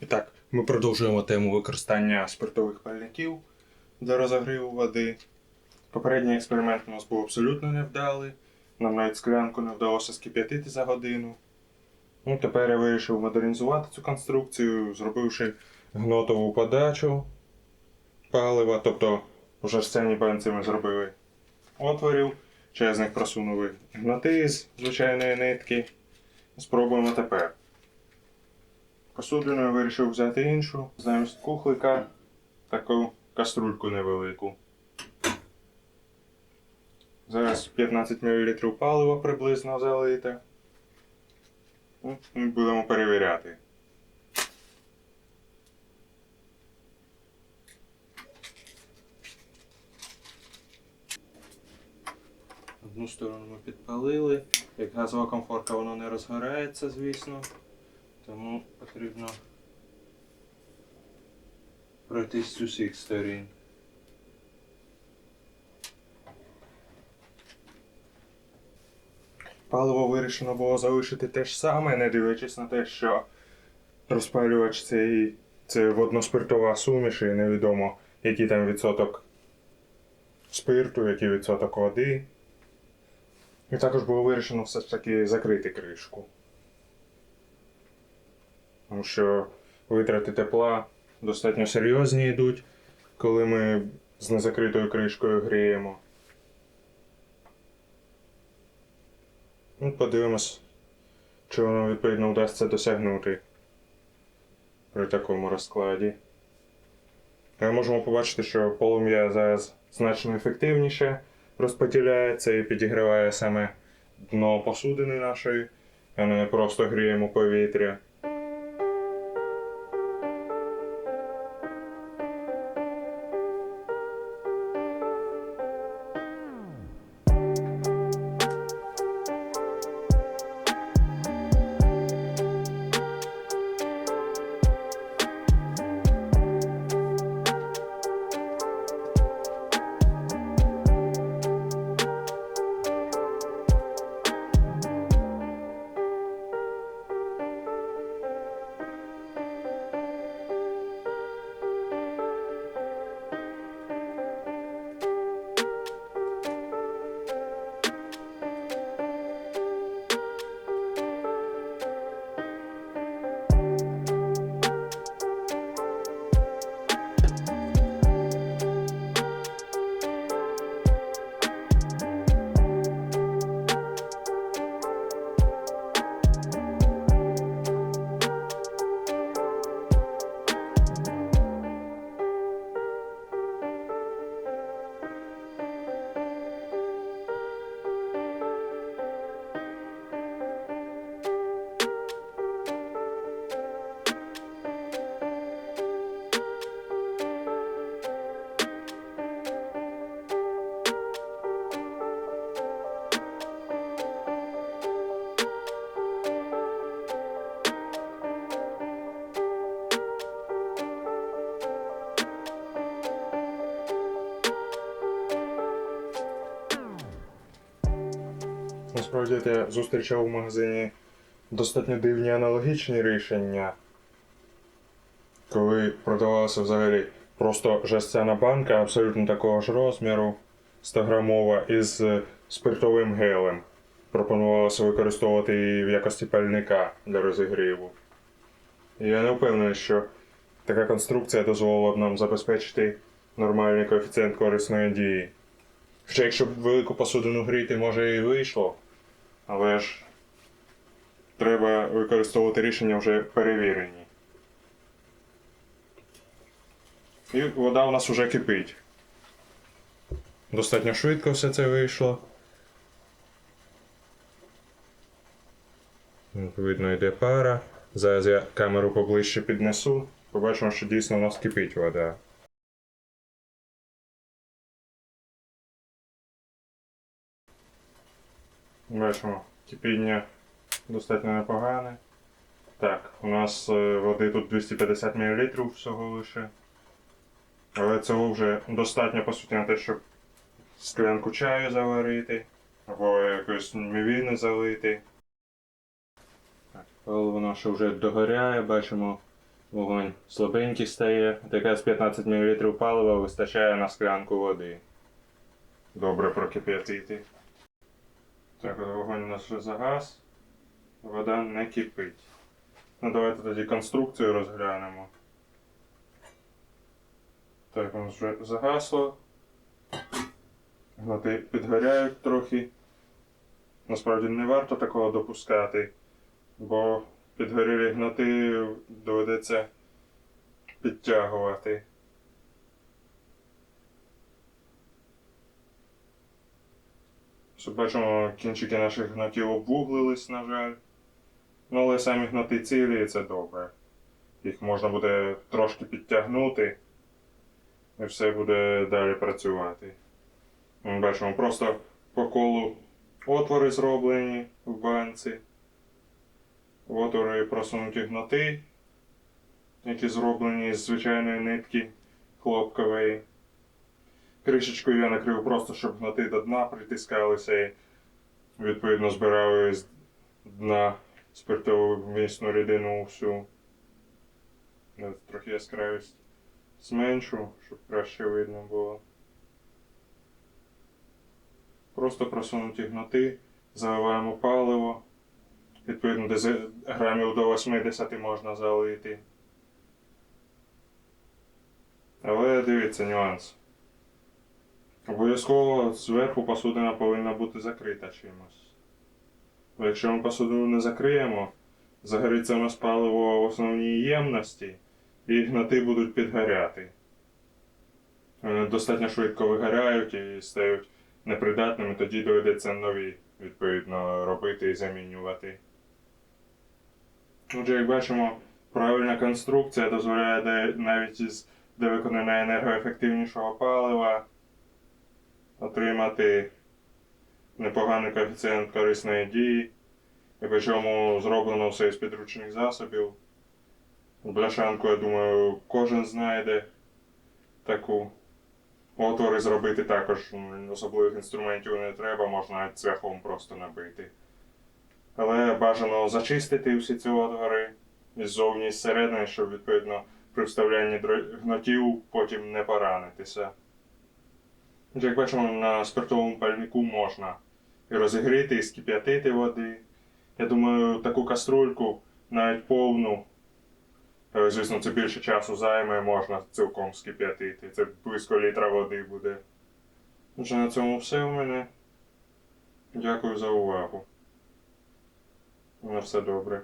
І так, ми продовжуємо тему використання спиртових пальників для розогріву води. Попередній експеримент у нас був абсолютно невдалий. Нам навіть склянку не вдалося скип'ятити за годину. Ну, тепер я вирішив модернізувати цю конструкцію, зробивши гнотову подачу палива. Тобто вже це ми зробили отворів. Через них просунули гноти з звичайної нитки. Спробуємо тепер. Посудину я вирішив взяти іншу, замість кухлика таку каструльку невелику. Зараз 15 мл палива приблизно залите. Ну, Будемо перевіряти. Одну сторону ми підпалили. Як газова комфорка воно не розгорається, звісно. Тому потрібно пройтись з усіх сторін. Паливо вирішено було залишити те ж саме, не дивлячись на те, що розпалювач цей це водноспиртова суміш і невідомо, який там відсоток спирту, який відсоток води. І також було вирішено все ж таки закрити кришку. Тому що витрати тепла достатньо серйозні йдуть, коли ми з незакритою кришкою гріємо. Ну, подивимось, чи воно відповідно вдасться досягнути при такому розкладі. Ми можемо побачити, що полум'я зараз значно ефективніше розподіляється і підігріває саме дно посудини нашої, а не просто гріємо повітря. Насправді я зустрічав в магазині достатньо дивні аналогічні рішення, коли продавалася взагалі просто жестяна банка абсолютно такого ж розміру 100 грамова із спиртовим гелем. Пропонувалося використовувати її в якості пальника для розігріву. І я не впевнений, що така конструкція дозволила б нам забезпечити нормальний коефіцієнт корисної дії. Хоча якщо б велику посудину гріти, може і вийшло. Але ж треба використовувати рішення вже перевірені. І вода у нас вже кипить. Достатньо швидко все це вийшло. Відповідно йде пара. Зараз я камеру поближче піднесу. Побачимо, що дійсно у нас кипить вода. Бачимо, кипіння достатньо непогане. Так, у нас е, води тут 250 мл всього лише. Але цього вже достатньо по суті на те, щоб склянку чаю заварити, або якось мівіни залити. Так, паливо наше вже догоряє, бачимо Вогонь слабенький стає. Якраз 15 мл палива вистачає на склянку води. Добре прокип'ятити. Так, от вогонь у нас вже загас. Вода не кипить. Ну давайте тоді конструкцію розглянемо. Так, воно вже загасло. Гноти підгоряють трохи. Насправді не варто такого допускати, бо підгорілі гноти доведеться підтягувати. Що бачимо, кінчики наших гнотів обвуглились, на жаль. Ну, але самі гноти цілі це добре. Їх можна буде трошки підтягнути, і все буде далі працювати. Ми бачимо просто по колу отвори зроблені в банці. В отвори просунуті гноти, які зроблені з звичайної нитки хлопкової. Кришечкою я накрив просто, щоб гноти до дна притискалися і відповідно збирали з дна спиртову місну рідину всю. Трохи яскравість зменшу, щоб краще видно було. Просто просунуті гноти, заливаємо паливо. Відповідно, десь грамів до 80 можна залити. Але дивіться нюанс. Обов'язково зверху посудина повинна бути закрита чимось. Бо якщо ми посудину не закриємо, загориться у нас паливо в основній ємності, і гноти будуть підгоряти. Вони достатньо швидко вигоряють і стають непридатними, тоді доведеться нові, відповідно, робити і замінювати. Отже, як бачимо, правильна конструкція дозволяє навіть із де виконання енергоефективнішого палива отримати непоганий коефіцієнт корисної дії, і причому зроблено все з підручних засобів. Бляшанку, я думаю, кожен знайде таку. Отвори зробити також особливих інструментів не треба, можна цвяхом просто набити. Але бажано зачистити всі ці отвори іззовні і зсередини, щоб відповідно при вставлянні гнотів потім не поранитися. Як бачимо, на спиртовому пальнику можна і розігріти, і скип'ятити води. Я думаю, таку каструльку, навіть повну, е, звісно, це більше часу займе, можна цілком скип'ятити. Це близько літра води буде. Отже, на цьому все у мене. Дякую за увагу. На все добре.